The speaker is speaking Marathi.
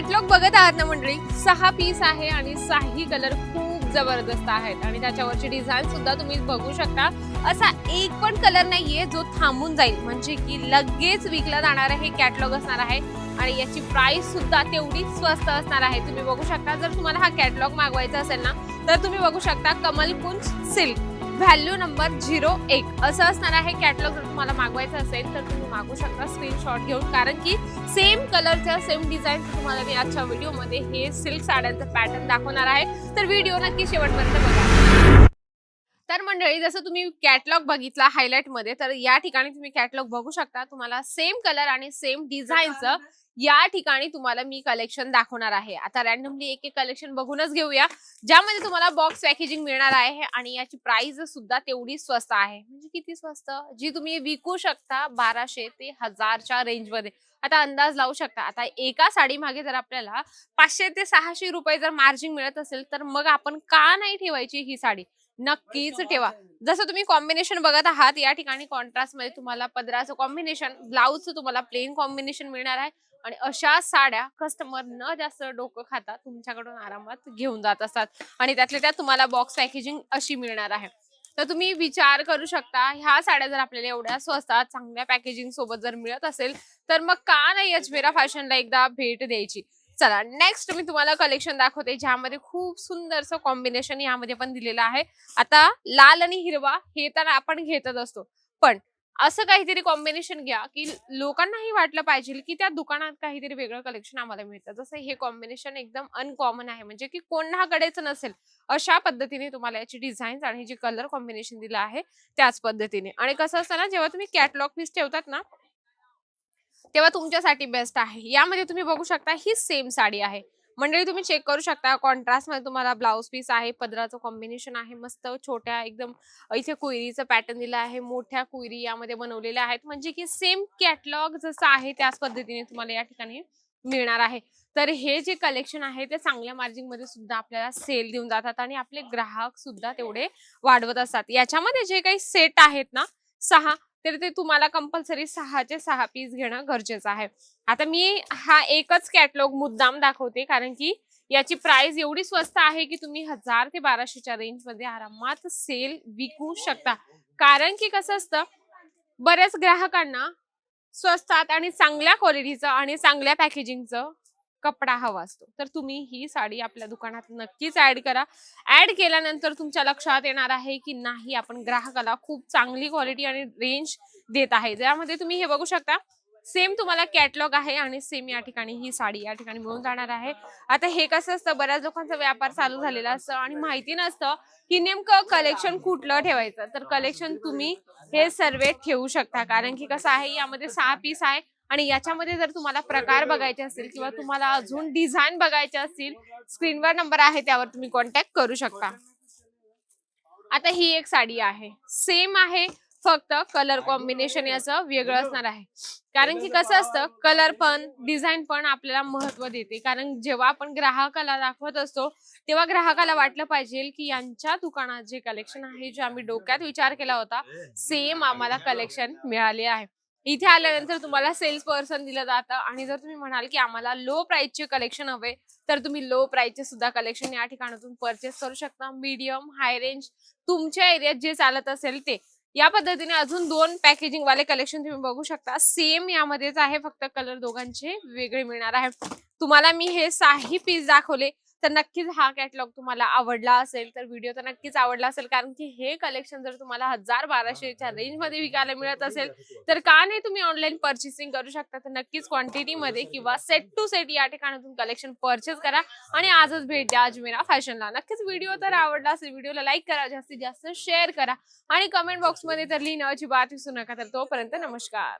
कॅटलॉग बघत आहात ना मंडळी? सहा पीस आहे आणि सहाही कलर खूप जबरदस्त आहेत. आणि त्याच्यावरची डिझाईन सुद्धा तुम्ही बघू शकता. असा एक पण कलर नाहीये जो थांबून जाईल. म्हणजे की लगेच विकला जाणार हे कॅटलॉग असणार आहे. आणि याची प्राइस सुद्धा तेवढीच स्वस्त असणार आहे. तुम्ही बघू शकता. जर तुम्हाला हा कॅटलॉग मागवायचा असेल ना तर तुम्ही बघू शकता Kamal Kunj silk value number zero एक. असं असणार आहे कॅटलॉग जर तुम्हाला मागवायचं असेल तर तुम्ही मागू शकता स्क्रीनशॉट घेऊन. कारण की सेम कलरच्या सेम डिझाईन तुम्हाला मी आजच्या व्हिडिओमध्ये हे सिल्क साड्यांचं पॅटर्न दाखवणार आहे. तर व्हिडिओ नक्की शेवटपर्यंत बघा. तर मंडळी जसं तुम्ही कॅटलॉग बघितला हायलाइटमध्ये तर या ठिकाणी तुम्ही कॅटलॉग बघू शकता. तुम्हाला सेम कलर आणि सेम डिझाईनचं या ठिकाणी तुम्हाला मी कलेक्शन दाखवणार आहे. आता रॅन्डमली एक एक कलेक्शन बघूनच घेऊया. ज्यामध्ये तुम्हाला बॉक्स पॅकेजिंग मिळणार आहे आणि याची प्राइस सुद्धा तेवढी स्वस्त आहे. म्हणजे किती स्वस्त? जी तुम्ही विकू शकता बाराशे ते हजारच्या रेंजमध्ये. आता अंदाज लावू शकता. आता एका साडी मागे जर आपल्याला पाचशे ते सहाशे रुपये जर मार्जिन मिळत असेल तर मग आपण का नाही ठेवायची ही साडी? नक्कीच ठेवा. जसं तुम्ही कॉम्बिनेशन बघत आहात या ठिकाणी कॉन्ट्रास्टमध्ये तुम्हाला पदराचं कॉम्बिनेशन ब्लाऊजचं तुम्हाला प्लेन कॉम्बिनेशन मिळणार आहे. आणि अशा साड्या कस्टमर न जास्त डोकं खाता तुमच्याकडून आरामात घेऊन जात असतात. आणि त्यातल्या त्यात तुम्हाला बॉक्स पॅकेजिंग अशी मिळणार आहे. तर तुम्ही विचार करू शकता ह्या साड्या जर आपल्याला एवढ्या स्वस्तात चांगल्या पॅकेजिंग सोबत जर मिळत असेल तर मग का नाही अजमेरा फॅशनला एकदा भेट द्यायची? चला नेक्स्ट मी तुम्हाला कलेक्शन दाखवते ज्यामध्ये खूप सुंदरसं कॉम्बिनेशन यामध्ये पण दिलेलं आहे. आता लाल आणि हिरवा हे तर आपण घेतच असतो. पण असं काहीतरी कॉम्बिनेशन घ्या की लोकांनाही वाटलं पाहिजे की त्या दुकानात काहीतरी वेगळं कलेक्शन आम्हाला मिळतं. जसं हे कॉम्बिनेशन एकदम अनकॉमन आहे. म्हणजे की कोणाकडेच नसेल अशा पद्धतीने तुम्हाला याची डिझाईन्स आणि जे कलर कॉम्बिनेशन दिलं आहे त्याच पद्धतीने. आणि कसं असतं ना जेव्हा तुम्ही कॅटलॉग पीस ठेवतात ना तेव्हा तुमच्यासाठी बेस्ट आहे. यामध्ये तुम्ही बघू शकता ही सेम साडी आहे. मंडळी तुम्ही चेक करू शकता. कॉन्ट्रास्टमध्ये तुम्हाला ब्लाऊज पीस आहे पदराचं कॉम्बिनेशन आहे मस्त छोट्या एकदम इथे कुयरीचं पॅटर्न दिलं आहे मोठ्या कुयरी यामध्ये बनवलेल्या आहेत. म्हणजे की सेम कॅटलॉग जसं आहे त्याच पद्धतीने तुम्हाला या ठिकाणी मिळणार आहे. तर हे जे कलेक्शन आहे ते चांगल्या मार्जिनमध्ये सुद्धा आपल्याला सेल देऊन जातात आणि आपले ग्राहक सुद्धा तेवढे वाढवत असतात. याच्यामध्ये जे काही सेट आहेत ना सहा तर ते तुम्हाला कंपल्सरी सहाचे सहा पीस घेणं गरजेचं आहे. आता मी हा एकच कॅटलॉग मुद्दाम दाखवते कारण की याची प्राइस एवढी स्वस्त आहे की तुम्ही हजार ते बाराशेच्या रेंजमध्ये आरामात सेल विकू शकता. कारण की कसं असतं बऱ्याच ग्राहकांना स्वस्तात आणि चांगल्या क्वालिटीचं आणि चांगल्या पॅकेजिंगचं कपडा हवा असतो. तर तुम्ही ही साडी आपल्या दुकानात नक्कीच ऍड करा. ऍड केल्यानंतर तुमच्या लक्षात येणार आहे की नाही आपण ग्राहकाला खूप चांगली क्वालिटी आणि रेंज देत आहे. ज्यामध्ये तुम्ही हे बघू शकता सेम तुम्हाला कॅटलॉग आहे आणि सेम या ठिकाणी ही साडी या ठिकाणी मिळून जाणार आहे. आता हे कसं असतं बऱ्याच लोकांचा व्यापार चालू झालेला असतं आणि माहिती नसतं की नेमकं कलेक्शन कुठलं ठेवायचं. तर कलेक्शन तुम्ही हे सर्व ठेवू शकता. कारण की कसं आहे यामध्ये सहा पीस आहे. आणि याच्यामध्ये जर तुम्हाला प्रकार बघायचे असतील किंवा तुम्हाला अजून डिझाईन बघायचे असतील स्क्रीनवर नंबर आहे त्यावर तुम्ही कॉन्टॅक्ट करू शकता. आता ही एक साडी आहे. सेम आहे फक्त कलर कॉम्बिनेशन याचं वेगळं असणार आहे. कारण की कसं असतं कलर पण डिझाईन पण आपल्याला महत्त्व देते. कारण जेव्हा आपण ग्राहकाला दाखवत असतो तेव्हा ग्राहकाला वाटलं पाहिजे की यांच्या दुकानात जे कलेक्शन आहे जे आम्ही डोक्यात विचार केला होता सेम आम्हाला कलेक्शन मिळाले आहे. इथे आल्यानंतर तुम्हाला सेल्स पर्सन दिलं जातं. आणि जर तुम्ही म्हणाल की आम्हाला लो प्राइसचे कलेक्शन हवे तर तुम्ही लो प्राइसचे सुद्धा कलेक्शन या ठिकाणातून परचेस करू शकता. मीडियम हाय रेंज तुमच्या एरियात जे चालत असेल ते. या पद्धतीने अजून दोन पॅकेजिंग वाले कलेक्शन तुम्ही बघू शकता. सेम यामध्येच आहे फक्त कलर दोघांचे वेगळे मिळणार आहे. तुम्हाला मी हे साही पीस दाखवले. तर नक्कीच हा कॅटलॉग तुम्हाला आवडला असेल तर व्हिडिओ तर नक्कीच आवडला असेल. कारण की हे कलेक्शन जर तुम्हाला हजार बाराशेच्या रेंजमध्ये विकायला मिळत असेल तर का नाही तुम्ही ऑनलाईन परचेसिंग करू शकता? तर नक्कीच क्वांटिटी मध्ये किंवा सेट टू सेट या ठिकाणातून कलेक्शन परचेस करा आणि आजच भेट द्या अजमेरा फॅशनला. नक्कीच व्हिडिओ तर आवडला असेल व्हिडिओला लाईक करा जास्तीत जास्त शेअर करा आणि कमेंट बॉक्समध्ये तर लिहिणं अजिबात विसरू नका. तर तोपर्यंत नमस्कार.